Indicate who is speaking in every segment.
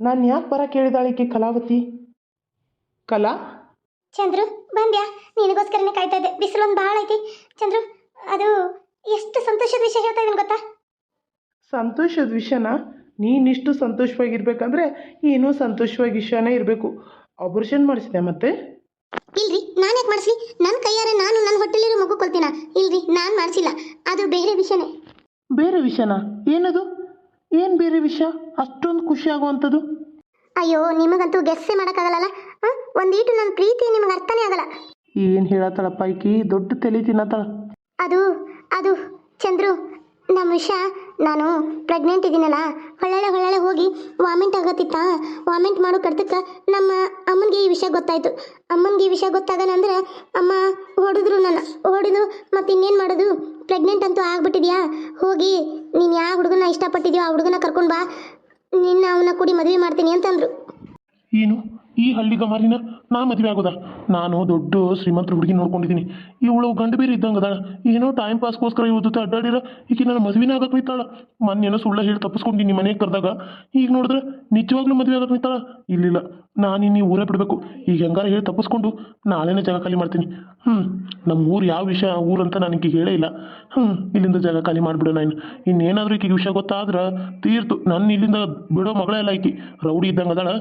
Speaker 1: ನಾನು ಯಾಕೆ ಬರ ಕೇಳಿದಾಳ ಈಕೆ ಕಲಾವತಿ? ಕಲಾ?
Speaker 2: ಚಂದ್ರು ಬಂದ್ಯಾ? ನಿನಗೋಸ್ಕರನೇ ಕಾಯ್ತಾ ಇದ್ದೆ. ಬಿಸಿಲೊಂದು ಭಾಳ ಐತಿ. ಚಂದ್ರು ಅದು ಎಷ್ಟು ಸಂತೋಷದ ವಿಷಯ ಹೇಳ್ತಾ ಇದ್ದೀನಿ ಗೊತ್ತಾ?
Speaker 1: ಸಂತೋಷದ ವಿಷಯನ? ನೀನಿಷ್ಟು ಸಂತೋಷವಾಗಿರ್ಬೇಕಂದ್ರೆ ಏನೂ ಸಂತೋಷವಾಗಿ ವಿಷಯನೇ ಇರಬೇಕು. ಆಪರೇಷನ್ ಮಾಡಿಸಿದೆ ಮತ್ತೆ?
Speaker 2: ಇಲ್ರಿ ನಾನು ಯಾಕೆ ಮಾಡಿಸ್ಲಿ? ನನ್ನ ಕೈಯಾರೆ ನಾನು ನನ್ನ ಹೊಟ್ಟೆಲಿರೋ ಮಗು ಕೊಲ್ತೀನ? ಇಲ್ರಿ ನಾನು ಮಾಡಿಸಿಲ್ಲ. ಅದು ಬೇರೆ ವಿಷಯನೇ.
Speaker 1: ಬೇರೆ ವಿಷಯನಾ? ಏನದು? ಏನು ಬೇರೆ ವಿಷಯ? ಅಷ್ಟೊಂದು ಖುಷಿ ಆಗುವಂಥದ್ದು?
Speaker 2: ಅಯ್ಯೋ ನಿಮಗಂತೂ ಗೆಸ್ಸೇ ಮಾಡೋಕ್ಕಾಗಲ್ಲ ಒಂದೀಟು ನನ್ನ ಪ್ರೀತಿ ನಿಮಗೆ ಅರ್ಥನೇ ಆಗಲ್ಲ.
Speaker 1: ಏನು ಹೇಳತ್ತಳಪ್ಪ ಈಕಿ? ದೊಡ್ಡ ತಲೆ ತಿನ್ನತ್ತಳ.
Speaker 2: ಅದು ಅದು ಚಂದ್ರು ನಮ್ಮ ವಿಷಯ ನಾನು ಪ್ರೆಗ್ನೆಂಟ್ ಇದ್ದೀನಲ್ಲ ಹೊಳ್ಳೆ ಹೊಳ್ಳೆ ಹೋಗಿ ವಾಮಿಂಟ್ ಆಗತ್ತಿತ್ತ. ವಾಮಿಂಟ್ ಮಾಡೋ ಕಡ್ತಕ್ಕೆ ನಮ್ಮ ಅಮ್ಮನಿಗೆ ಈ ವಿಷಯ ಗೊತ್ತಾಯಿತು. ಅಮ್ಮನಿಗೆ ಈ ವಿಷಯ ಗೊತ್ತಾಗನಂದ್ರೆ ಅಮ್ಮ ಹೊಡೆದ್ರು ನನ್ನ, ಹೊಡೆದು ಮತ್ತು ಇನ್ನೇನು ಮಾಡೋದು? ಪ್ರೆಗ್ನೆಂಟ್ ಅಂತೂ ಆಗ್ಬಿಟ್ಟಿದ್ಯಾ? ಹೋಗಿ, ನೀನು ಯಾವ ಹುಡುಗನ ಇಷ್ಟಪಟ್ಟಿದ್ಯೋ ಆ ಹುಡುಗನ ಕರ್ಕೊಂಡು ಬಾ. ನಿನ್ನ ಅವನ ಕೂಡಿ ಮದುವೆ ಮಾಡ್ತೀನಿ ಅಂತಂದ್ರು.
Speaker 1: ಏನು? ಈ ಹಳ್ಳಿಗ ಮಾರಿನ ನಾ ಮದುವೆ ಆಗೋದ. ನಾನು ದೊಡ್ಡ ಶ್ರೀಮಂತರ ಹುಡುಗಿ ನೋಡ್ಕೊಂಡಿದ್ದೀನಿ ಇವಳು ಗಂಡು ಬೇರೆ ಇದ್ದಂಗದ. ಏನೋ ಟೈಮ್ ಪಾಸ್ಗೋಸ್ಕರ ಇವ್ರ ಜೊತೆ ಅಡ್ಡಾಡಿರ. ಈಕೆ ನನ್ನ ಮದುವೆನೇ ಆಗಕ್ಕೆ ನಿಂತಾಳ. ಮೊನ್ನೇನೋ ಸುಳ್ಳ ಹೇಳಿ ತಪ್ಪಿಸ್ಕೊಂಡು ನಿಮ್ಮ ಮನೆಗೆ ಕರೆದಾಗ. ಈಗ ನೋಡಿದ್ರೆ ನಿಜವಾಗ್ಲೂ ಮದುವೆ ಆಗಕ್ಕೆ ನಿಂತಾಳ? ಇಲ್ಲಿಲ್ಲ. ನಾನು ಇನ್ನು ಊರೇ ಬಿಡಬೇಕು ಈಗ ಹೆಂಗಾರ ಹೇಳಿ ತಪ್ಪಿಸ್ಕೊಂಡು ನಾಳೆನೇ ಜಾಗ ಖಾಲಿ ಮಾಡ್ತೀನಿ. ಹ್ಞೂ ನಮ್ಮ ಊರು ಯಾವ ವಿಷಯ ಊರಂತ ನನಗೆ ಹೇಳೇ ಇಲ್ಲ. ಹ್ಞೂ ಇಲ್ಲಿಂದ ಜಾಗ ಖಾಲಿ ಮಾಡಿಬಿಡು ನಾನು ಇನ್ನೇನಾದರೂ ಈಗ ವಿಷಯ ಗೊತ್ತಾದ್ರೆ ತೀರ್ತು. ನನ್ನ ಇಲ್ಲಿಂದ ಬಿಡೋ ಮಗಳೇ ಎಲ್ಲ ಐತಿ ರೌಡಿ ಇದ್ದಂಗೆ ಅದಾಳ.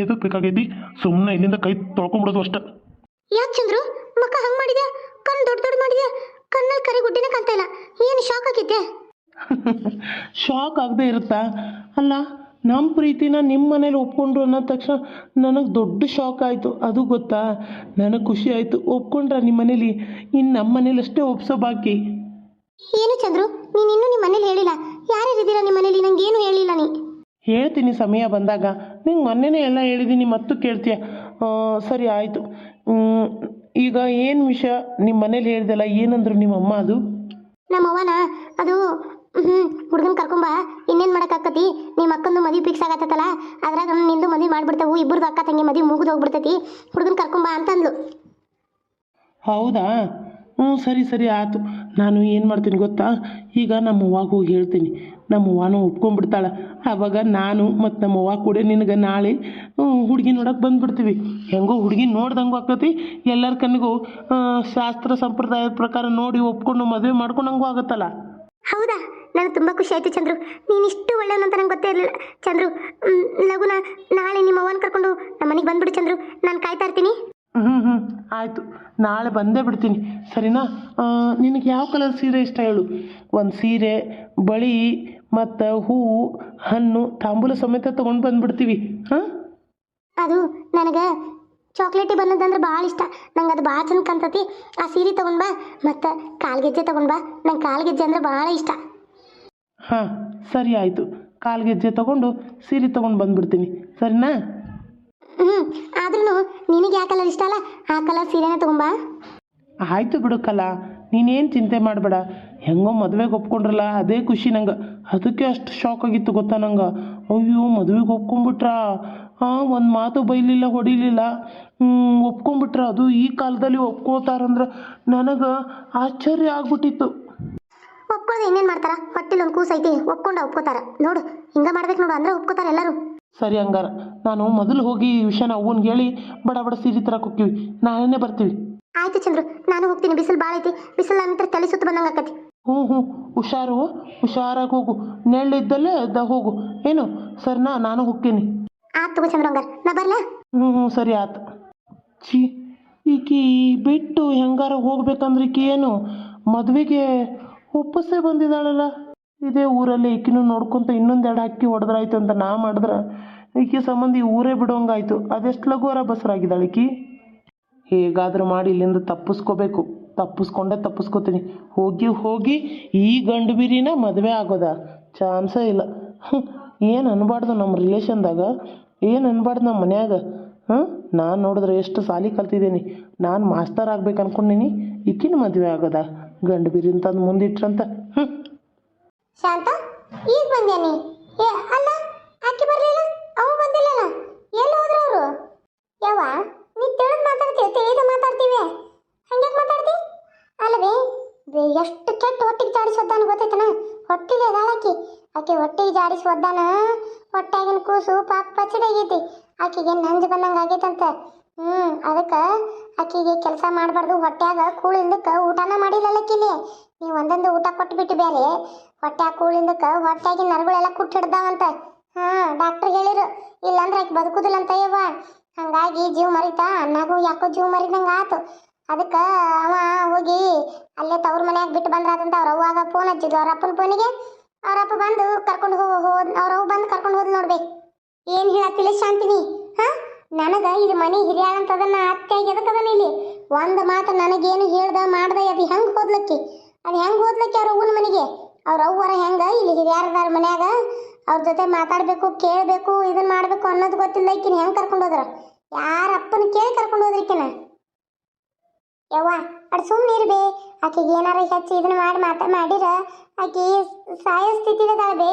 Speaker 1: ಎದಕ್ಕೆ ಬೇಕಾಗೈತಿ? ಸುಮ್ಮನೆ ಇಲ್ಲಿಂದ ಕೈ ತೊಳ್ಕೊಂಬಿಡೋದು ಅಷ್ಟೇ.
Speaker 2: ಯಾಕೆ ಚಂದ್ರು? ಮಕ್ಕ ಹಂಗೆ ಮಾಡಿದ್ಯಾ? ಕಣ್ಣು ದೊಡ್ಡ ದೊಡ್ಡ ಮಾಡಿದ್ಯಾ? ಕಣ್ಣಲ್ಲಿ ಕರಿ ಗುಡ್ಡಿನ ಕಾಣ್ತಾ ಇಲ್ಲ. ಏನು ಶಾಕ್ ಆಗಿದ್ದೆ
Speaker 1: ಶಾಕ್ ಆಗದೆ ಇರುತ್ತಾ? ಅಲ್ಲ ನಮ್ಮ ಪ್ರೀತಿನ ನಿಮ್ಮ ಮನೇಲಿ ಒಪ್ಕೊಂಡ್ರು ಅನ್ನೋ ತಕ್ಷಣ ನನಗೆ ದೊಡ್ಡ ಶಾಕ್ ಆಯಿತು. ಅದು ಗೊತ್ತಾ? ನನಗೆ ಖುಷಿ ಆಯಿತು. ಒಪ್ಕೊಂಡ್ರ ನಿಮ್ಮ ಮನೇಲಿ? ಇನ್ನು ನಮ್ಮ ಮನೇಲಿ ಅಷ್ಟೇ ಒಪ್ಸೋ ಬಾಕಿ.
Speaker 2: ಏನು ಚಂದ್ರು? ನೀನು ಇನ್ನೂ ನಿಮ್ಮ ಮನೇಲಿ ಹೇಳಿಲ್ಲ. ಯಾರ್ಯಾರಿದ್ದೀರಾ ನಿಮ್ಮ ಮನೇಲಿ? ನಂಗೆ ಏನು ಹೇಳಿಲ್ಲ ನೀ
Speaker 1: ಹೇಳ್ತೀನಿ ಸಮಯ ಬಂದಾಗ. ನಿಂಗೆ ಮೊನ್ನೆನೇ ಎಲ್ಲ ಹೇಳಿದ್ದೀನಿ ಮತ್ತು ಕೇಳ್ತೀಯ? ಸರಿ ಆಯಿತು. ಈಗ ಏನು ವಿಷಯ ನಿಮ್ಮ ಮನೇಲಿ ಹೇಳಿದೆಲ್ಲ? ಏನಂದ್ರು ನಿಮ್ಮ ಅಮ್ಮ ಅದು?
Speaker 2: ನಮ್ಮ ಅವ್ವನ ಅದು ಹ್ಞೂ ಹುಡುಗನ ಕರ್ಕೊಂಬ. ಇನ್ನೇನು ಮಾಡೋಕ್ಕಾಕತಿ ನಿಮ್ಮ ಅಕ್ಕಂದು ಮದುವೆ ಫಿಕ್ಸ್ ಆಗತ್ತಲ್ಲ ಅದ್ರಾಗ ನಿಂದು ಮದುವೆ ಮಾಡ್ಬಿಡ್ತಾವು. ಇಬ್ಬರದು ಅಕ್ಕ ತಂಗಿ ಮದುವೆ ಮುಗಿದು ಹೋಗ್ಬಿಡ್ತೈತಿ. ಹುಡುಗನ ಕರ್ಕೊಂಬ ಅಂತಂದ್ಲು.
Speaker 1: ಹೌದಾ? ಹ್ಞೂ ಸರಿ ಸರಿ ಆಯ್ತು. ನಾನು ಏನು ಮಾಡ್ತೀನಿ ಗೊತ್ತಾ? ಈಗ ನಮ್ಮ ಅವ್ವಾಗ ಹೋಗಿ ಹೇಳ್ತೀನಿ. ನಮ್ಮ ಅವ್ವಾನು ಒಪ್ಕೊಂಡ್ಬಿಡ್ತಾಳೆ. ಆವಾಗ ನಾನು ಮತ್ತು ನಮ್ಮ ಅವ್ವ ಕೂಡ ನಿನಗೆ ನಾಳೆ ಹುಡುಗಿ ನೋಡೋಕೆ ಬಂದುಬಿಡ್ತೀವಿ. ಹೆಂಗೋ ಹುಡುಗಿ ನೋಡ್ದಂಗೂ ಆಕತಿ. ಎಲ್ಲರ ಕಣ್ಣಿಗೂ ಶಾಸ್ತ್ರ ಸಂಪ್ರದಾಯದ ಪ್ರಕಾರ ನೋಡಿ ಒಪ್ಕೊಂಡು ಮದುವೆ ಮಾಡ್ಕೊಂಡಂಗೂ ಆಗುತ್ತಲ್ಲ.
Speaker 2: ಹೌದಾ? ನನಗೆ ತುಂಬ ಖುಷಿ ಆಯಿತು ಚಂದ್ರು. ನೀನು ಇಷ್ಟು ಒಳ್ಳೆಯವನಂತ ನಂಗೆ ಗೊತ್ತೇ ಇರಲಿಲ್ಲ. ಚಂದ್ರು ಲಗುನ ನಾಳೆ ನಿಮ್ಮ ಕರ್ಕೊಂಡು ನಮ್ಮ ಮನೆಗೆ ಬಂದ್ಬಿಡು ಚಂದ್ರು. ನಾನು ಕಾಯ್ತಾ ಇರ್ತೀನಿ.
Speaker 1: ಹ್ಞೂ ಹ್ಞೂ ಆಯಿತು. ನಾಳೆ ಬಂದೇ ಬಿಡ್ತೀನಿ. ಸರಿನಾ? ನಿನಗೆ ಯಾವ ಕಲರ್ ಸೀರೆ ಇಷ್ಟ ಹೇಳು? ಒಂದು ಸೀರೆ ಬಳಿ ಮತ್ತು ಹೂವು ಹಣ್ಣು ತಾಂಬೂಲ ಸಮೇತ ತೊಗೊಂಡು ಬಂದ್ಬಿಡ್ತೀವಿ. ಹಾಂ?
Speaker 2: ಅದು ನನಗೆ ಚಾಕ್ಲೇಟಿ ಬಣ್ಣದಂದ್ರೆ ಭಾಳ ಇಷ್ಟ. ನಂಗೆ ಅದು ಭಾಳ ಚಂದ ಕಾಣ್ತತಿ. ಆ ಸೀರೆ ತಗೊಂಡ್ ಬಾ ಮತ್ತು ಕಾಲ್ಗೆಜ್ಜೆ ತಗೊಂಡ್ ಬಾ. ನಂಗೆ ಕಾಲ್ಗೆಜ್ಜೆ ಅಂದ್ರೆ ಭಾಳ ಇಷ್ಟ.
Speaker 1: ಹಾಂ ಸರಿ ಆಯಿತು. ಕಾಲ್ಗೆಜ್ಜೆ ತಗೊಂಡು ಸೀರೆ ತೊಗೊಂಡು ಬಂದ್ಬಿಡ್ತೀನಿ. ಸರಿನಾ?
Speaker 2: ಹ್ಞೂ ಆದ್ರೂ ನಿನಗೆ ಯಾವ ಕಲರ್ ಇಷ್ಟ ಅಲ್ಲ ಆ ಕಲರ್ ಸೀರೆನೇ ತಗೊಂಬಾ.
Speaker 1: ಆಯಿತು ಬಿಡು ಕಲಾ ನೀನೇನು ಚಿಂತೆ ಮಾಡಬೇಡ. ಹೆಂಗೋ ಮದುವೆಗೆ ಒಪ್ಕೊಂಡ್ರಲ್ಲ ಅದೇ ಖುಷಿ ನಂಗೆ. ಅದಕ್ಕೆ ಅಷ್ಟು ಶಾಕ್ ಆಗಿತ್ತು ಗೊತ್ತಾ ನಂಗೆ. ಅಯ್ಯೋ ಮದುವೆಗೆ ಒಪ್ಕೊಂಡ್ಬಿಟ್ರಾ? ಹಾಂ ಒಂದು ಮಾತು ಬೈಲಿಲ್ಲ ಹೊಡಿಲಿಲ್ಲ. ಹ್ಞೂ ಒಪ್ಕೊಂಡ್ಬಿಟ್ರ. ಅದು ಈ ಕಾಲದಲ್ಲಿ ಒಪ್ಕೋತಾರಂದ್ರೆ ನನಗೆ ಆಶ್ಚರ್ಯ ಆಗ್ಬಿಟ್ಟಿತ್ತು.
Speaker 2: ಒಪ್ಕೊಳ್ಳೋದು ಇನ್ನೇನ್ ಮಾಡ್ತಾರ? ಹೊಟ್ಟಿಲ್ ಒಂದು ಕೂಸ್ ಐತಿ ಒಪ್ಕೊಂಡ ಒಪ್ಕೋತಾರ. ನೋಡು ಹಿಂಗ ಮಾಡ್ಬೇಕು ನೋಡು ಅಂದ್ರೆ ಒಪ್ಕೋತಾರ ಎಲ್ಲರೂ.
Speaker 1: ಸರಿ ಹಂಗಾರ ನಾನು ಮೊದಲು ಹೋಗಿ ಈ ವಿಷಯನ ಅವ್ವನ್ಗೆ ಹೇಳಿ ಬಡ ಬಡ ಸೀರೆ ತರಕ್ಕೆ ಹೋಗ್ತೀವಿ ನಾಳೆನೇ ಬರ್ತೀವಿ.
Speaker 2: ಆಯ್ತು ಚಂದ್ರು ನಾನು ಹೋಗ್ತೀನಿ ಬಿಸಿಲು ಬಾಳ ಐತಿ ಬಿಸಿಲು ನಂತರ ತಲೆ ಸುತ್ತ ಬಂದಂಗ ಆಕತಿ.
Speaker 1: ಹ್ಞೂ ಹ್ಞೂ ಹುಷಾರು ಹುಷಾರಾಗಿ ಹೋಗು ನೆಳ್ಳಿದ್ದಲ್ಲೇ ದ ಹೋಗು. ಏನು ಸರ್ನಾ ನಾನು ಹೋಗ್ತೀನಿ.
Speaker 2: ಆತ್ ತಗೋ ಚಂದ್ರು ಹಂಗಾರ. ನಾ ಬರ್ಲಾ?
Speaker 1: ಹ್ಞೂ ಹ್ಞೂ ಸರಿ ಆತು. ಛೀ ಈಕಿ ಬಿಟ್ಟು ಹೆಂಗಾರ ಹೋಗ್ಬೇಕಂದ್ರೆ ಈಕಿ ಏನು ಮದುವೆಗೆ ಒಪ್ಪಸೇ ಬಂದಿದ್ದಾಳಲ್ಲ. ಇದೇ ಊರಲ್ಲಿ ಈಕಿನೂ ನೋಡ್ಕೊಂತ ಇನ್ನೊಂದೆರಡು ಹಕ್ಕಿ ಹೊಡೆದ್ರಾಯ್ತು ಅಂತ ನಾ ಮಾಡಿದ್ರೆ ಈಕೆ ಸಂಬಂಧ ಊರೇ ಬಿಡೋಂಗಾಯ್ತು. ಅದೆಷ್ಟು ಲಘುವರ ಬಸರಾಗಿದ್ದಾಳೆ ಈಕಿ? ಹೇಗಾದರೂ ಮಾಡಿ ಇಲ್ಲಿಂದ ತಪ್ಪಿಸ್ಕೋಬೇಕು. ತಪ್ಪಿಸ್ಕೊಂಡೇ ತಪ್ಪಿಸ್ಕೋತೀನಿ. ಹೋಗಿ ಹೋಗಿ ಈ ಗಂಡು ಬಿರಿನ ಮದುವೆ ಆಗೋದ. ಚಾನ್ಸೇ ಇಲ್ಲ. ಏನು ಅನ್ಬಾರ್ದು ನಮ್ಮ ರಿಲೇಷನ್ದಾಗ ಏನು ಅನ್ಬಾರ್ದು ನಮ್ಮ ಮನ್ಯಾಗ? ಹಾಂ ನಾನು ನೋಡಿದ್ರೆ ಎಷ್ಟು ಸಾಲಿ ಕಲ್ತಿದ್ದೀನಿ. ನಾನು ಮಾಸ್ತರ್ ಆಗ್ಬೇಕು ಅನ್ಕೊಂಡಿನಿ ಈಕಿನ ಮದುವೆ ಆಗೋದ. ಗಂಡು ಬಿರಿ ತಂದು ಮುಂದಿಟ್ರಂತ ಹ್ಞೂ
Speaker 2: ಶಾಂತ, ಈಗ ಬಂದೇನಿ. ಏ, ಅಲ್ಲ ಆಕೆ ಬರ್ಲಿಲ್ಲ? ಬಂದಿಲ್ಲ ಬಂದಿಲ್ಲಲ್ಲ? ಎಲ್ಲಿ ಹೋದ್ರು ಅವರು? ಯವ್ವ, ನೀ ತಿಳಿದು ಮಾತಾಡ್ತೀವಿ ತಿಳಿದು ಮಾತಾಡ್ತೀವಿ. ಹಂಗೆ ಮಾತಾಡ್ತಿ? ಅಲ್ಲವೇ ಎಷ್ಟು ಕೆಟ್ಟ ಹೊಟ್ಟಿಗೆ ಜಾಡಿಸೋದಾನ ಗೊತ್ತೈತನ ಹೊಟ್ಟಿಗೆ ಅದಾಳಾಕಿ ಆಕೆ. ಹೊಟ್ಟಿಗೆ ಜಾಡಿಸಿ ಒದ್ದಾನ ಹೊಟ್ಯಾಗಿನ ಕೂಸು ಪಾಪ ಪಚಡಿ ಆಗೈತಿ ಆಕಿಗೆ ನಂಜು ಬಂದಂಗೆ ಆಗೈತಂತ ಹ್ಞೂ ಅದಕ್ಕೆ ಆಕಿಗೆ ಕೆಲಸ ಮಾಡಬಾರ್ದು, ಹೊಟ್ಯಾಗ ಕೂಳಿಂದಕ್ಕೆ ಊಟನ ಮಾಡಿಲ್ಲಕ್ಕಿಲ್ಲಿ ನೀವು ಒಂದೊಂದು ಊಟ ಕೊಟ್ಬಿಟ್ಟು ಬೇರೆ ಹೊಟ್ಯಾಗ ಕೂಳಿಂದಕ್ಕೆ ಹೊಟ್ಯಾಗಿ ನರಗಳೆಲ್ಲ ಕುಟ್ಟು ಹಿಡ್ದಾವಂತ. ಹಾಂ ಡಾಕ್ಟರ್ ಹೇಳಿರು, ಇಲ್ಲಾಂದ್ರೆ ಆಕೆ ಬದುಕುದಿಲ್ಲ ಅಂತ ಯವ್ವ. ಹಂಗಾಗಿ ಜೀವ ಮರಿತಾ ಅನ್ನಾಗೂ ಯಾಕೋ ಜೀವ ಮರಿದಂಗೆ ಆತು. ಅದಕ್ಕೆ ಅವ ಹೋಗಿ ಅಲ್ಲೇ ತವ್ರ ಮನ್ಯಾಗ ಬಿಟ್ಟು ಬಂದ್ರಾದಂತ ಅವ್ರ ಅವ್ವಾಗ ಫೋನ್ ಹಚ್ಚಿದ್ವು ಅವ್ರ ಅಪ್ಪನ ಫೋನಿಗೆ ಅವ್ರ ಅಪ್ಪ ಬಂದು ಕರ್ಕೊಂಡು ಹೋದ್ ಅವ್ರ ಅವ್ವ ಬಂದು ಕರ್ಕೊಂಡು ಹೋದ್ ನೋಡ್ಬೇಕು ಏನು ಹೇಳತ್ತಿಲ್ಲ ಶಾಂತಿನಿ? ಹಾ? ನನಗ ಇದು ಮನೆ ಹಿರಿಯಾಳ ಅಂತದನ್ನ ಅತ್ತೆ ಎದಕ್ಕದನ ಇಲ್ಲಿ? ಒಂದು ಮಾತು ನನಗೇನು ಹೇಳ್ದ ಮಾಡ್ದ ಅದು ಹೆಂಗೆ ಹೋದ್ಲಕ್ಕಿ? ಅದು ಹೆಂಗೆ ಹೋದ್ಲಕ್ಕಿ ಅವ್ರ ಮನೆಗೆ? ಅವ್ರ ಅವ್ವರ ಹೆಂಗ? ಇಲ್ಲಿ ಹಿರಿಯಾರದಾರ ಮನ್ಯಾಗ ಅವ್ರ ಜೊತೆ ಮಾತಾಡಬೇಕು, ಕೇಳಬೇಕು ಇದನ್ನ ಮಾಡಬೇಕು ಅನ್ನೋದು ಗೊತ್ತಿಲ್ಲ ಈಕಿನ ಹೆಂಗೆ ಕರ್ಕೊಂಡು ಹೋದ್ರ? ಯಾರ ಅಪ್ಪನ ಕೇಳಿ ಕರ್ಕೊಂಡು ಹೋದ್ರಿಕಿನ ಯವ್ವ, ಅಡ್ ಸುಮ್ಮನೆ ಇರ್ಬೇ. ಆಕೆಗೆ ಏನಾರ ಹೆಚ್ಚು ಇದನ್ನ ಮಾಡಿ ಮಾತಾ ಮಾಡಿರ, ಆಕೆ ಸಾಯೋ ಸ್ಥಿತಿದಾಳ ಬೇ.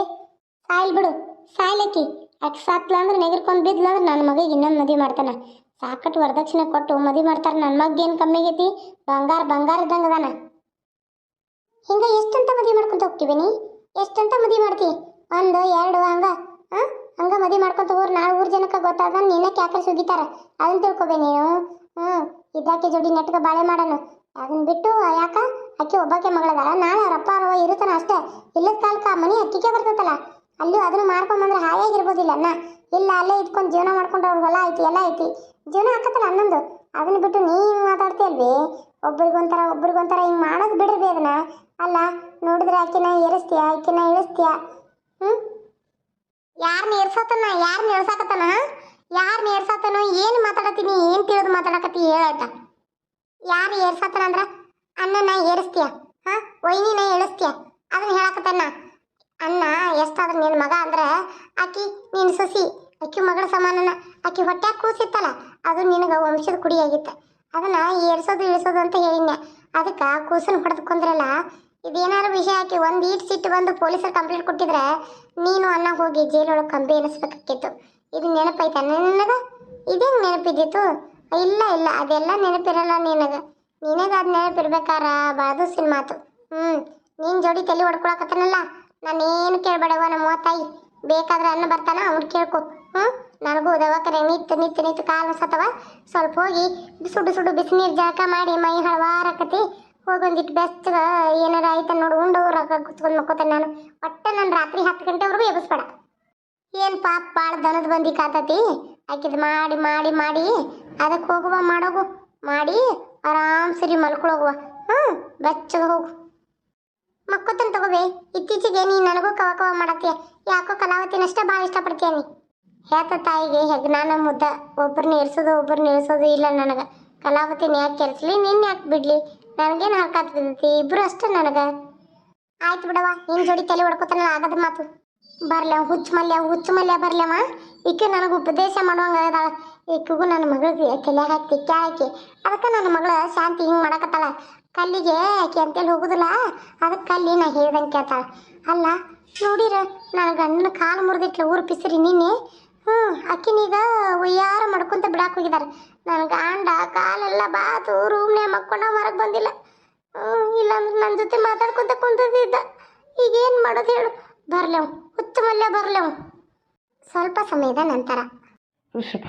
Speaker 2: ಸಾಯ್ಲ್ ಬಿಡು. ಸಾಯ್ಲಕ್ಕಿ. ಆಕೆ ಸತ್ಲ ಅಂದ್ರೆ ನೆಗರ್ಕೊಂಡು ಬಿದ್ಲ ಅಂದ್ರೆ ನನ್ನ ಮಗಿಗೆ ಇನ್ನೊಂದು ಮದುವೆ ಮಾಡ್ತಾನೆ. ಸಾಕಟ್ಟು ವರದಕ್ಷಿಣೆ ಕೊಟ್ಟು ಮದುವೆ ಮಾಡ್ತಾರೆ ನನ್ನ ಮಗೇನು ಕಮ್ಮಿ ಆಗೈತಿ? ಬಂಗಾರ ಬಂಗಾರ ಇದ್ದಂಗೆ ಅದಾನ. ಹಿಂಗ ಎಷ್ಟಂತ ಮದುವೆ ಮಾಡ್ಕೊಂತ ಹೋಗ್ತೀವಿ ನೀ? ಎಷ್ಟಂತ ಮದುವೆ ಮಾಡ್ತಿ? ಒಂದು, ಎರಡು, ಹಂಗ, ಹಾ? ಹಂಗ ಮದುವೆ ಮಾಡ್ಕೊಂತ ಹೋರ್ ನಾಳೆ ಊರ್ ಜನಕ್ಕೆ ಗೊತ್ತಾದ ನಿನ್ನಕ್ಕೆ ಯಾಕೆ ಸುಗಿತಾರ. ಅದನ್ನ ತಿಳ್ಕೊಬೇ ನೀನು. ಹ್ಞೂ ಇದ್ದಾಕೆ ಜೋಡಿ ನೆಟ್ಗೆ ಬಾಳೆ ಮಾಡೋಣ ಅದನ್ನ ಬಿಟ್ಟು ಯಾಕ? ಅಕ್ಕಿ ಒಬ್ಬಾಕೆ ಮಗಳದಾರ ನಾಳೆ ಅವ್ರ ಅಪ್ಪ ಅರವ ಇರುತ್ತಾನ ಅಷ್ಟೇ. ಇಲ್ಲದ ಕಾಲಕ್ಕೆ ಮನೆ ಅಕ್ಕಿಗೆ ಬರ್ತೈತಲ್ಲ. ಅಲ್ಲೂ ಅದನ್ನು ಮಾಡ್ಕೊಂಬಂದ್ರೆ ಹಾಯಾಗಿರ್ಬೋದಿಲ್ಲ ಅನ್ನ. ಇಲ್ಲ, ಅಲ್ಲೇ ಇಟ್ಕೊಂಡು ಜೀವನ ಮಾಡ್ಕೊಂಡು ಅವ್ರಿಗೆ ಹೊಲ ಐತಿ, ಎಲ್ಲ ಐತಿ. ಜೀವನ ಹಾಕತ್ತಲ್ಲ ಅನ್ನೊಂದು ಅದನ್ನ ಬಿಟ್ಟು ನೀ ಹಿಂಗೆ ಮಾತಾಡ್ತೀಯಲ್ವಿ ಒಬ್ರಿಗೊಂಥರ ಒಬ್ರಿಗೊಂಥರ ಹಿಂಗೆ ಮಾಡೋದು ಬಿಡ್ರಿ ಅದನ್ನ. ಅಲ್ಲ, ನೋಡಿದ್ರೆ ಆಕಿನ ಏರಿಸ್ತೀಯ ಆಕಿನ ಇಳಿಸ್ತೀಯ? ಹ್ಞೂ ಯಾರನ್ನ ಏರ್ಸತ್ತನ ಯಾರನ್ನ ಇಳ್ಸಾಕತ್ತಾನ ಯಾರನ್ನ ಏರ್ಸತ್ತನೋ ಏನು ಮಾತಾಡತ್ತೀನಿ ಏನು ತಿಳಿದು ಮಾತಾಡಕತ್ತಿ ಹೇಳಾಯ್ತ ಯಾರು ಏರ್ಸತ್ತನ ಅಂದ್ರೆ ಅನ್ನನ ಏರಿಸ್ತೀಯ, ಹಾಂ? ವೈನಿನ ಇಳಿಸ್ತೀಯ ಅದನ್ನ ಹೇಳಕತ್ತಾನ ಅನ್ನ ಎಷ್ಟಾದ್ರೆ ನಿನ್ನ ಮಗ ಅಂದ್ರೆ ಆಕಿ, ನೀನು ಸೊಸಿ, ಆಕಿ ಮಗಳ ಸಮಾನನ. ಆಕಿ ಹೊಟ್ಯಾಗ ಕೂಸಿತ್ತಲ್ಲ, ಅದು ನಿನಗೆ ವಂಶದ ಕುಡಿಯಾಗಿತ್ತು. ಅದನ್ನ ಏರ್ಸೋದು, ಇಳಿಸೋದು ಅಂತ ಹೇಳಿದ್ನೆ. ಅದಕ್ಕೆ ಕೂಸನ್ ಹೊಡೆದ್ಕೊಂಡ್ರಲ್ಲ ಇದೇನಾದ್ರು ವಿಷಯ ಆಕಿ ಒಂದು ಈಟ್ ಸಿಟ್ಟು ಬಂದು ಪೊಲೀಸರು ಕಂಪ್ಲೇಂಟ್ ಕೊಟ್ಟಿದ್ರೆ ನೀನು ಅನ್ನ ಹೋಗಿ ಜೈಲೊಳಗೆ ಕಂಬಿ ಎನಿಸ್ಬೇಕಾಗಿತ್ತು. ಇದು ನೆನಪೈತ ನಿನಗ? ಇದೇನು ನೆನಪಿದ್ದಿತ್ತು ಇಲ್ಲ ಇಲ್ಲ, ಅದೆಲ್ಲ ನೆನಪಿರಲ್ಲ ನಿನಗ. ನಿನಗೆ ಅದು ನೆನಪಿರ್ಬೇಕಾರ ಬಾದುಸಿನ ಮಾತು ಹ್ಞೂ ನೀನು ಜೋಡಿ ತಲೆ ಹೊಡ್ಕೊಳಕತ್ತನಲ್ಲ ನಾನೇನು ಕೇಳ್ಬೇಡವ ನಮ್ಮ ತಾಯಿ ಬೇಕಾದ್ರೆ ಅನ್ನ ಬರ್ತಾನ ಅವ್ನು ಕೇಳ್ಕೊ. ಹ್ಮ್? ನನಗೂ ದವಾಖಾನೆ ನಿಂತು ನಿತ್ತು ನಿತ್ತು ಕಾಲು ಸತ್ತವ ಸ್ವಲ್ಪ ಹೋಗಿ ಸುಡು ಸುಡು ಬಿಸಿನೀರು ಜಳಕ ಮಾಡಿ ಮೈ ಹಳವಾರ ಹಳವಾರಕತಿ. ಹೋಗೊಂದಿಟ್ಟು ಬೆಚ್ಚಗ ಏನಾರ ಆಯ್ತ ನೋಡು ಉಂಡು ರೊಕ್ಕ ಕುತ್ಕೊಂಡು ಮಕ್ಕೋತಾನೆ ನಾನು. ಒಟ್ಟೆ ನಾನು ರಾತ್ರಿ ಹತ್ತು ಗಂಟೆವರೆಗೂ ಎಬ್ಬಿಸ್ಬೇಡ. ಏನು ಪಾಪ ಭಾಳ ದನದ ಬಂದಿ ಕಾತತಿ? ಆಕಿದ್ ಮಾಡಿ ಮಾಡಿ ಮಾಡಿ. ಅದಕ್ಕೆ ಹೋಗುವ, ಮಾಡೋಗು. ಮಾಡಿ ಆರಾಮ್ ಸರಿ ಮಲ್ಕೊಳಗುವ. ಹ್ಞೂ ಬೆಚ್ಚಗೆ ಹೋಗು. ಮಕ್ಕೋತನ್ ತಗೋಬೇ, ಇತ್ತೀಚೆಗೆ ನೀ ನನಗೂ ಕವ ಕವ ಮಾಡತ್ತೀಯ ಯಾಕೋ ಕಲಾವತಿನಷ್ಟೇ ಭಾಳ ಇಷ್ಟಪಡ್ತೀಯ ನೀ. ಹೇಳ್ತ ತಾಯಿಗೆ, ಹೆಗ್ನಾನ ಮುದ್ದ ಒಬ್ಬರನ್ನ ಇರ್ಸೋದು ಒಬ್ಬರನ್ನ ಇಳಿಸೋದು ಇಲ್ಲ ನನಗೆ. ಕಲಾವತಿನ ಯಾಕೆ ಕೆಲ್ಸಲಿ ನಿನ್ನ ಯಾಕೆ ಬಿಡ್ಲಿ? ನನಗೇನು ಹರ್ಕಾತ್ ಬಿದ್ದೈತಿ? ಇಬ್ಬರು ಅಷ್ಟೇ ನನಗೆ. ಆಯ್ತು ಬಿಡವ ನಿನ್ನ ಜೋಡಿ ತಲೆ ಹೊಡ್ಕೊತಾನಲ್ಲ ಆಗದ ಮಾತು. ಬರ್ಲವ ಹುಚ್ಚು ಮಲ್ಯ ಹುಚ್ಚು ಮಲ್ಯ ಬರ್ಲವ ಈಕೆ ನನಗೆ ಉಪದೇಶ ಮಾಡುವಂಗ ಅದಾಳ. ಈಕಿಗೂ ನನ್ನ ಮಗಳಿಗೆ ತಲೆ ಹಾಕಿ ಹಾಕಿ. ಅದಕ್ಕೆ ನನ್ನ ಮಗಳ ಶಾಂತಿ ಹಿಂಗೆ ಮಾಡಕತ್ತಾಳ. ಕಲ್ಲಿಗೆ ಆಕೆ ಅಂತೇಳಿ ಹೋಗುದಿಲ್ಲ? ಅದಕ್ಕೆ ಕಲ್ಲಿ ನಾ ಹೇಳ್ದಂಗೆ ಕೇಳ್ತಾಳ. ಅಲ್ಲ ನೋಡಿರ ನನ್ನ ಗಂಡನ ಕಾಲು ಮುರಿದಿಟ್ಲ ಊರು ಪಿಸ್ರಿ ನಿನ್ನೆ. ಹ್ಞೂ ಅಕ್ಕಿನೀಗ ಒಯ್ಯಾರ ಮಾಡ್ಕೊಂತ ಬಿಡಾಕ್ ಹೋಗಿದಾರೆ. ನನ್ನ ಗಾಂಡ ಕಾಲೆಲ್ಲ ಬಾತು ರೂಮ್ನೇ ಮಕ್ಕೊಂಡ ಹೊರಗೆ ಬಂದಿಲ್ಲ. ಹ್ಞೂ ಇಲ್ಲಾಂದ್ರೆ ನನ್ನ ಜೊತೆ ಮಾತಾಡ್ಕೊಂತ ಕುಂತಿದ್ದ. ಈಗೇನು ಮಾಡೋದು ಹೇಳು. ಬರ್ಲೆವು ಉತ್ತಮಲ್ಲೇ ಬರ್ಲೆವು ಸ್ವಲ್ಪ ಸಮಯದ ನಂತರ.
Speaker 1: ಋಷಭ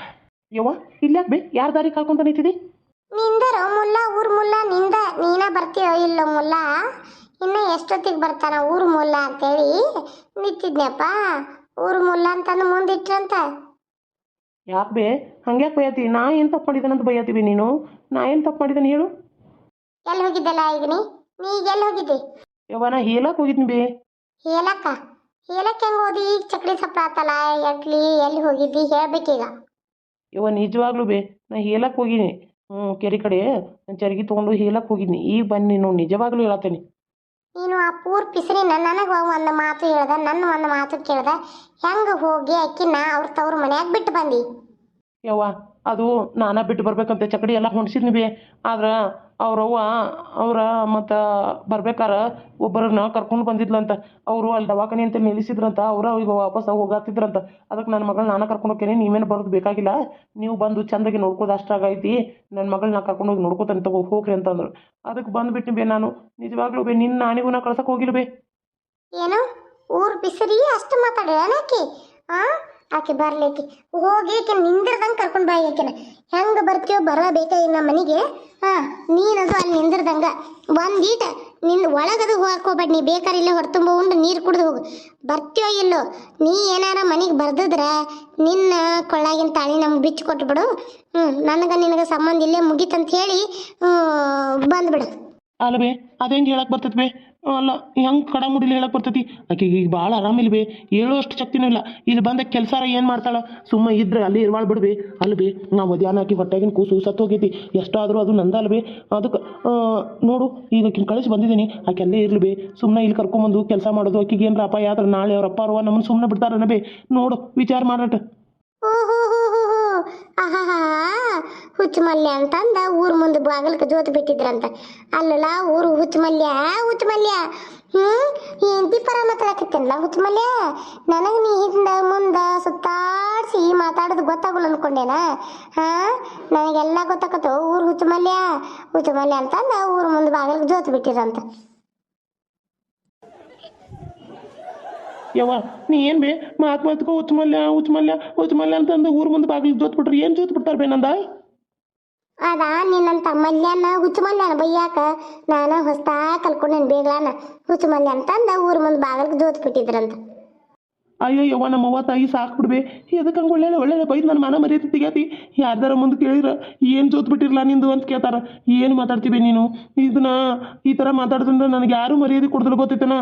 Speaker 1: ಯವ್ವ ಇಲ್ಲಾಕ್ ಬೇ ಯಾರ ದಾರಿ ಕಳ್ಕೊಂತ ನಿಂತಿದಿ?
Speaker 2: ನಿಂದರು ಮುಲ್ಲ ಊರು ಮುಲ್ಲ ನಿಂದ ನೀನ ಬರ್ತೀಯೋ ಇಲ್ಲೋ ಮುಲ್ಲ ಇನ್ನ ಎಷ್ಟೊತ್ತಿಗೆ ಬರ್ತಾನ ಊರು ಮುಲ್ಲ ಅಂತೇಳಿ ನಿಂತಿದ್ನಪ್ಪ. ಊರು ಮುಲ್ಲ ಅಂತಂದು ಮುಂದಿಟ್ರಂತ.
Speaker 1: ಯಾಕೆ ಬೇ ಹಂಗ್ಯಾಕೆ ಬೈಯತಿ ನಾ ಏನು ತಪ್ಪು ಮಾಡಿದನಂತ ಬೈಯತೀವಿ ನೀನು? ನಾ ಏನು ತಪ್ಪು ಮಾಡಿದನು ಹೇಳು?
Speaker 2: ಎಲ್ಲಿ ಹೋಗಿದ್ದಲ್ಲ ಈಗ ನೀ ನೀ ಈಗ ಎಲ್ಲಿ ಹೋಗಿದ್ದಿ?
Speaker 1: ಯವ್ವ ನಾ ಹೇಳಕ್ ಹೋಗಿದ್ನಿ ಬೇ.
Speaker 2: ಹೇಳಕ್ಕ? ಹೇಳಕ್ಕೆ ಹೆಂಗ್ ಹೋದಿ? ಈಗ ಚಕ್ಲಿ ಸಪ್ಳ ಆತಲ್ಲ ಎಟ್ಲಿ ಎಲ್ಲಿ ಹೋಗಿದ್ದಿ? ಹೇಳ್ಬೇಕೀಗ.
Speaker 1: ಯವ್ವ ನಿಜವಾಗ್ಲೂ ಬೇ ನಾ ಹೇಳಕ್ ಹೋಗಿನಿ. ಹ್ಞೂ ಕೆರೆ ಕಡೆ ನಾನು ಚರಗಿ ತೊಗೊಂಡು ಹೇಳಕ್ ಹೋಗಿದ್ನಿ. ಈಗ ಬನ್ನಿ ನೋಡಿ ನಿಜವಾಗ್ಲೂ ಹೇಳತ್ತೇನೆ.
Speaker 2: ನೀನು ಆ ಪೂರ್ ಪಿಸ್ರಿನ ನನಗೆ ಒಂದು ಮಾತು ಹೇಳ್ದ ನನ್ನ ಒಂದು ಮಾತು ಕೇಳ್ದ, ಹೆಂಗೆ ಹೋಗಿ ಅಕ್ಕಿನ ಅವ್ರ ತವ್ರ ಮನ್ಯಾಗ ಬಿಟ್ಟು ಬಂದಿ?
Speaker 1: ಯವ್ವ, ಅದು ನಾನಾ ಬಿಟ್ಟು ಬರ್ಬೇಕಂತ, ಚಕಡಿ ಎಲ್ಲ ಹೊಣ್ಸಿದ್ನಿ ಬಿ. ಆದ್ರೆ ಅವ್ರವ್ವ ಅವ್ರ ಮತ್ತು ಬರ್ಬೇಕಾರೆ ಒಬ್ಬರನ್ನ ಕರ್ಕೊಂಡು ಬಂದಿದ್ಲಂತ. ಅವರು ಅಲ್ಲಿ ದವಾಖಾನೆ ಅಂತ ನಿಲ್ಲಿಸಿದ್ರಂತ, ಅವ್ರ ಅವ್ರಿಗೆ ವಾಪಸ್ ಹೋಗಾತಿದ್ರಂತ. ಅದಕ್ಕೆ ನನ್ನ ಮಗಳು ನಾನು ಕರ್ಕೊಂಡು ಹೋಗ್ತೇನೆ ನೀವೇನು ಬರೋದು ಬೇಕಾಗಿಲ್ಲ. ನೀವು ಬಂದು ಚಂದಾಗಿ ನೋಡ್ಕೋದು ಅಷ್ಟಾಗೈತಿ ನನ್ನ ಮಗಳನ್ನ ಕರ್ಕೊಂಡು ಹೋಗಿ ನೋಡ್ಕೋತಾನೆ ತಗೋ, ಹೋಗ್ರಿ ಅಂತಂದ್ರು. ಅದಕ್ಕೆ ಬಂದುಬಿಟ್ಟು ಬೇ ನಾನು. ನಿಜವಾಗ್ಲೂ ಬೇ ನಿನ್ನ ನಾನಿಗೂ ನಾ ಕಳ್ಸಕ್ಕೆ ಹೋಗಿಲ್ಲ ಬೇ.
Speaker 2: ಏನು ಊರ್ ಬಿಸಿರಿ ಅಷ್ಟು ಮಾತಾಡ್ಯಾನಕಿ ಆ? ಆಕೆ ಬರ್ಲಿಕ್ಕೆ ಹೋಗಿ ಆಕೆ ನಿಂದಿರ್ದಂಗೆ ಕರ್ಕೊಂಡು ಬಾ ಆಕೆನ ಹೆಂಗೆ ಬರ್ತೀಯೋ ಬರಬೇಕ ನಮ್ಮ ಮನೆಗೆ. ಹಾಂ ನೀನದು ಅಲ್ಲಿ ನಿಂದಿರ್ದಂಗ. ಒಂದೀಟ ನಿನ್ ಒಳಗದು ಹೋಗ್ಕೋಬೇಡ ನೀ ಬೇಕಾದ್ರೆ ಇಲ್ಲೇ ಹೊರತುಂಬ ಉಂಡು ನೀರು ಕುಡಿದು ಹೋಗು. ಬರ್ತೀಯೋ ಇಲ್ಲೋ, ನೀ ಏನಾರ ಮನೆಗೆ ಬರ್ದಿದ್ರೆ ನಿನ್ನ ಕೊಳ್ಳಾಗಿನ ತಾಳಿ ನಮ್ಗೆ ಬಿಚ್ಚಿ ಕೊಟ್ಬಿಡು. ಹ್ಞೂ ನನಗೆ ನಿನಗೆ ಸಂಬಂಧ ಇಲ್ಲೇ ಮುಗೀತಂತ ಹೇಳಿ ಬಂದ್ಬಿಡು.
Speaker 1: ಅಲ್ಲ ಬೇ ಅದು ಹೆಂಗೆ ಹೇಳಕ್ಕೆ ಬರ್ತೈತಿ ಬೇ? ಅಲ್ಲ, ಹೆಂಗೆ ಕಡ ಮುಡಿಲಿ ಹೇಳಕ್ಕೆ ಬರ್ತೈತಿ? ಆಕೆಗೆ ಈಗ ಭಾಳ ಆರಾಮಿಲ್ಲ ಹೇಳುವಷ್ಟು ಶಕ್ತಿನೂ ಇಲ್ಲ. ಇಲ್ಲಿ ಬಂದ ಕೆಲಸಾರ ಏನು ಮಾಡ್ತಾಳೆ? ಸುಮ್ಮ ಇದ್ರೆ ಅಲ್ಲಿ ಇರ್ವಾಳ್ ಬಿಡ್ಬೇ ಅಲ್ವಿ? ನಾವು ಮಧ್ಯಾಹ್ನ ಹಾಕಿ ಹೊಟ್ಟೆಗಿನ ಕೂಸು ಸತ್ತು ಹೋಗೈತಿ. ಎಷ್ಟಾದರೂ ಅದು ನಂದಲ್ವೇ? ಬೇ ಅದಕ್ಕೆ ನೋಡು, ಈಗ ಕಳಿಸಿ ಬಂದಿದ್ದೀನಿ. ಆಕೆ ಅಲ್ಲೇ ಇರ್ಲಿ ಸುಮ್ಮನೆ ಇಲ್ಲಿ ಕರ್ಕೊಂಬಂದು ಕೆಲಸ ಮಾಡೋದು, ಆಕಿಗೆ ಏನರ ಅಪಾಯ ಆದ್ರೆ ನಾಳೆ ಅವ್ರ ಅಪ್ಪ ಅರುವ ನಮ್ಮನ್ನು ಸುಮ್ಮನೆ ಬಿಡ್ತಾರನ ಬೇ? ನೋಡು, ವಿಚಾರ ಮಾಡಟ
Speaker 2: ಆಹಾಹಾ ಹುಚ್ಚು ಮಲ್ಯ ಅಂತಂದ ಊರ್ ಮುಂದೆ ಬಾಗಲಕ್ಕೆ ಜೋತ್ ಬಿಟ್ಟಿದ್ರಂತ. ಅಲ್ಲಲ್ಲ, ಊರು ಹುಚ್ಚು ಮಲ್ಯ ಹುಚ್ಚು ಮಲ್ಯ ಹ್ಮ್, ಹೆಂಡತಿ ಪರ ಮಾತಾಡಕತ್ತೇನಲ್ಲ ಹುಚ್ಚು ಮಲ್ಯ ನನಗೆ ನೀ ಹಿಂದ ಮುಂದ ಸುತ್ತಾಡ್ಸಿ ಮಾತಾಡೋದು ಗೊತ್ತಾಗಲ್ಲ ಅನ್ಕೊಂಡೇನ? ಹಾ, ನನಗೆಲ್ಲ ಗೊತ್ತಾಕತ್ತು ಊರು ಹುಚ್ಚು ಮಲ್ಯ ಹುಚ್ಚು ಮಲ್ಯ ಅಂತಂದ ಊರ್ ಮುಂದೆ ಬಾಗಲಕ್ಕೆ ಜೋತ್ ಬಿಟ್ಟಿರಂತ
Speaker 1: ಯವ್ವ ನೀ ಏನು ಬೇ ಮಾತು ಮಾತುಕೋ ಉತ್ಮಲ್ಯ ಮಲ್ಯ ಉತ್ಮಲ್ಯ ಮಲ್ಯ ಹುಚ್ಚ ಮಲ್ಯ ಅಂತಂದು ಊರು ಮುಂದೆ ಬಾಗಿಲು ಜೋತ್ ಬಿಟ್ರಿ ಏನು ಜೋತ್ ಬಿಡ್ತಾರೆ ಬೇ ನಂದ
Speaker 2: ಅದ ನಿನ್ನಂತ ಮಲ್ಯನ ಹುಚ್ಚು ಮಲ್ಯನ ಬೈಯಾಕ ನಾನು ಹೊಸ್ತಾ ಕಲ್ಕೊಂಡೇನು ಬೇಗ್ಲಾನ ಹುಚ್ಚು ಮಲ್ಯ ಅಂತಂದ ಊರ್ ಮುಂದೆ ಬಾಗಿಲ್ಕ ಜೋತ್ ಬಿಟ್ಟಿದ್ರಂತ
Speaker 1: ಅಯ್ಯೋ ಯವ್ವ ನಮ್ಮ ಅವ್ವ ತಾಯಿ ಸಾಕು ಬಿಡ್ಬೇ ಎದಕ್ಕೆ ಹಂಗೆ ಒಳ್ಳೆ ಒಳ್ಳೆ ಬೈದು ನನ್ನ ಮನ ಮರ್ಯಾದೆ ತೆಗ್ಯಾತಿ? ಯಾರ್ದಾರ ಮುಂದೆ ಕೇಳಿರ ಏನು ಜೋತ್ ಬಿಟ್ಟಿರಲ್ಲ ನಿಂದು ಅಂತ ಕೇಳ್ತಾರ. ಏನು ಮಾತಾಡ್ತೀವಿ ನೀನು? ಇದನ್ನ ಈ ಥರ ಮಾತಾಡ್ದಂದ್ರೆ ನನಗೆ ಯಾರು ಮರ್ಯಾದೆ ಕೊಡ್ದಲು ಗೊತ್ತೈತನ?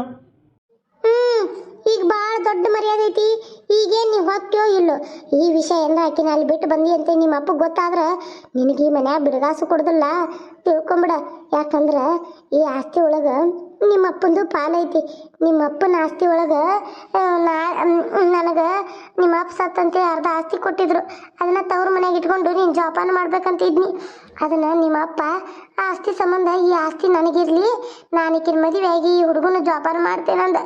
Speaker 2: ಈಗ ಭಾಳ ದೊಡ್ಡ ಮರ್ಯಾದೆ ಐತಿ. ಈಗೇನು ನೀವು ಹೋಗ್ತೀಯೋ ಇಲ್ಲೋ? ಈ ವಿಷಯ ಎಂದ ಆಕಿನ ಅಲ್ಲಿ ಬಿಟ್ಟು ಬಂದಿ ಅಂತ ನಿಮ್ಮ ಅಪ್ಪ ಗೊತ್ತಾದ್ರೆ ನಿನಗೆ ಈ ಮನ್ಯಾಗ ಬಿಡಗಾಸು ಕೊಡ್ದಲ್ಲ. ತಿಳ್ಕೊಂಬಿಡ. ಯಾಕಂದ್ರೆ ಈ ಆಸ್ತಿ ಒಳಗೆ ನಿಮ್ಮ ಅಪ್ಪಂದು ಪಾಲೈತಿ ನಿಮ್ಮ ಅಪ್ಪನ ಆಸ್ತಿ ಒಳಗೆ ನನಗೆ ನಿಮ್ಮ ಅಪ್ಪ ಸತ್ತಂತೆ ಅರ್ಧ ಆಸ್ತಿ ಕೊಟ್ಟಿದ್ರು. ಅದನ್ನ ತವ್ರ ಮನೆಗೆ ಇಟ್ಕೊಂಡು ನೀನು ಜೋಪಾನ ಮಾಡ್ಬೇಕಂತ ಇದ್ನಿ. ಅದನ್ನ ನಿಮ್ಮ ಅಪ್ಪ ಆಸ್ತಿ ಸಂಬಂಧ ಈ ಆಸ್ತಿ ನನಗಿರ್ಲಿ, ನಾನು ಈಕಿನ ಮದುವೆ ಆಗಿ ಈ ಹುಡುಗನ ಜೋಪಾನ ಮಾಡ್ತೇನಂದ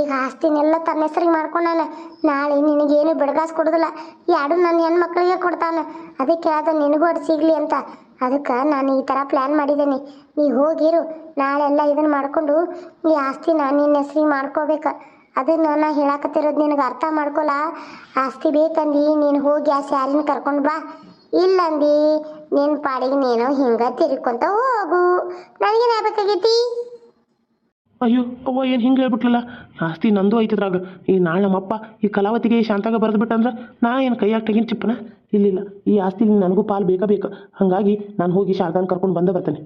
Speaker 2: ಈಗ ಆಸ್ತಿನೆಲ್ಲ ತನ್ನ ಹೆಸರಿಗೆ ಮಾಡ್ಕೊಂಡಾನ. ನಾಳೆ ನಿನಗೇನು ಬಿಡಗಾಸ್ ಕೊಡೋದಿಲ್ಲ. ಯಾರು ನನ್ನ ಹೆಣ್ಮಕ್ಳಿಗೆ ಕೊಡ್ತಾನ. ಅದಕ್ಕೆ ಅದು ನಿನಗೂ ಅಡ್ ಸಿಗ್ಲಿ ಅಂತ. ಅದಕ್ಕೆ ನಾನು ಈ ಥರ ಪ್ಲ್ಯಾನ್ ಮಾಡಿದ್ದೀನಿ ನೀ ಹೋಗಿರು. ನಾಳೆಲ್ಲ ಇದನ್ನು ಮಾಡ್ಕೊಂಡು ಈ ನಾನು ನಿನ್ನ ಹೆಸ್ರಿಗೆ ಮಾಡ್ಕೋಬೇಕು. ಅದನ್ನ ನಾ ಹೇಳಾಕತ್ತಿರೋದು ನಿನಗೆ ಅರ್ಥ ಮಾಡ್ಕೊಲ್ಲ ಆಸ್ತಿ ಬೇಕಂದು, ನೀನು ಹೋಗಿ ಆ ಸ್ಯಾರಿನ ಕರ್ಕೊಂಡು ಬಾ. ಇಲ್ಲಂದಿ ನಿನ್ ಪಾಡಿಗೆ ನೀನು ಹಿಂಗ ತಿರ್ಕೊಂತ ಹೋಗು. ನನಗೆ ಆಗ್ಬೇಕಾಗೈತಿ
Speaker 1: ಅಯ್ಯೋ, ಅವ್ವ ಏನು ಹಿಂಗೆ ಹೇಳ್ಬಿಟ್ಲಲ್ಲ? ಆಸ್ತಿ ನಂದು ಐತಿದ್ರಾಗ ಈ ನಾಳೆ ನಮ್ಮಪ್ಪ ಈ ಕಲಾವತಿಗೆ ಶಾಂತಾಗ ಬರೆದು ಬಿಟ್ಟಂದ್ರೆ ನಾ ಏನು ಕೈಯಾಗ ತೆಗಿನ ಚಿಪ್ಪನ? ಇಲ್ಲಿಲ್ಲ. ಈ ಆಸ್ತಿ ನನಗೂ ಪಾಲು ಬೇಕಾ ಬೇಕು? ಹಾಗಾಗಿ ನಾನು ಹೋಗಿ ಶಾರದಾನ ಕರ್ಕೊಂಡು ಬಂದೇ ಬರ್ತೇನೆ.